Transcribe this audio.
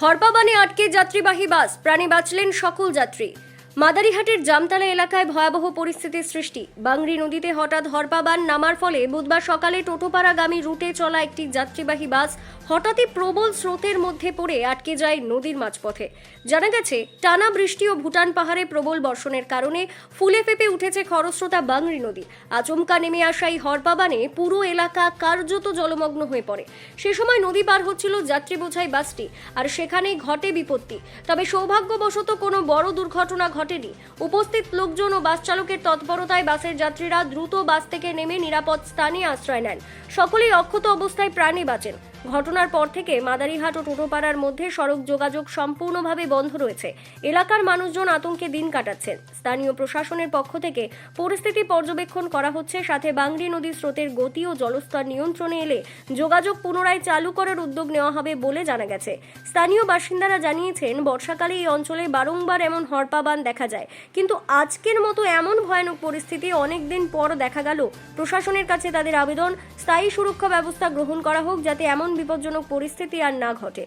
হরপাবানে আটকে যাত্রীবাহী বাস প্রাণী বাঁচলেন সকল যাত্রী। মাদারিহাটের জামতলা এলাকায় ভয়াবহ পরিস্থিতির সৃষ্টি। বাংরি নদীতে হঠাৎ হরপাবান নামার ফলে বুধবার সকালে টোটোপাড়াগামী রুটে চলা একটি যাত্রীবাহী বাস হঠাৎই প্রবল স্রোতের মধ্যে পড়ে আটকে যায় নদীর মাঝপথে। জানা গেছে, টানা বৃষ্টি ও ভুটান পাহাড়ে প্রবল বর্ষণের কারণে ফুলে ফেপে উঠেছে খরস্রোতা বাংরি নদী। আচমকা নেমে আসা এই হরপাবানে পুরো এলাকা কার্যত জলমগ্ন হয়ে পড়ে। সে সময় নদী পার হচ্ছিল যাত্রী বোঝাই বাসটি, আর সেখানেই ঘটে বিপত্তি। তবে সৌভাগ্যবশত কোনো বড় দুর্ঘটনা ঘটেনি। উপস্থিত লোকজন ও বাস চালকের তৎপরতায় বাসের যাত্রীরা দ্রুত বাস থেকে নেমে নিরাপদ স্থানে আশ্রয় নেন। সকলেই অক্ষত অবস্থায় প্রাণে বাঁচেন। ঘটনার পর থেকে মাদারিহাট ও টোটোপাড়ার মধ্যে সড়ক যোগাযোগ সম্পূর্ণভাবে বন্ধ রয়েছে। এলাকার মানুষজন আতঙ্কে দিন কাটাচ্ছেন। স্থানীয় প্রশাসনের পক্ষ থেকে পরিস্থিতি পর্যবেক্ষণ করা হচ্ছে। সাথে বাংরি নদীর স্রোতের গতি ও জলস্তর নিয়ন্ত্রণে এলে যোগাযোগ পুনরায় চালু করার উদ্যোগ নেওয়া হবে বলে জানা গেছে। স্থানীয় বাসিন্দারা জানিয়েছেন, বর্ষাকালে এই অঞ্চলে বারংবার এমন হরপাবান দেখা যায়। কিন্তু আজকের মতো এমন ভয়ানক পরিস্থিতি অনেকদিন পর দেখা গেল। প্রশাসনের কাছে তাদের আবেদন। স্থায়ী সুরক্ষা ব্যবস্থা গ্রহণ করা হোক, যাতে এমন বিপজ্জনক পরিস্থিতি আর না ঘটে।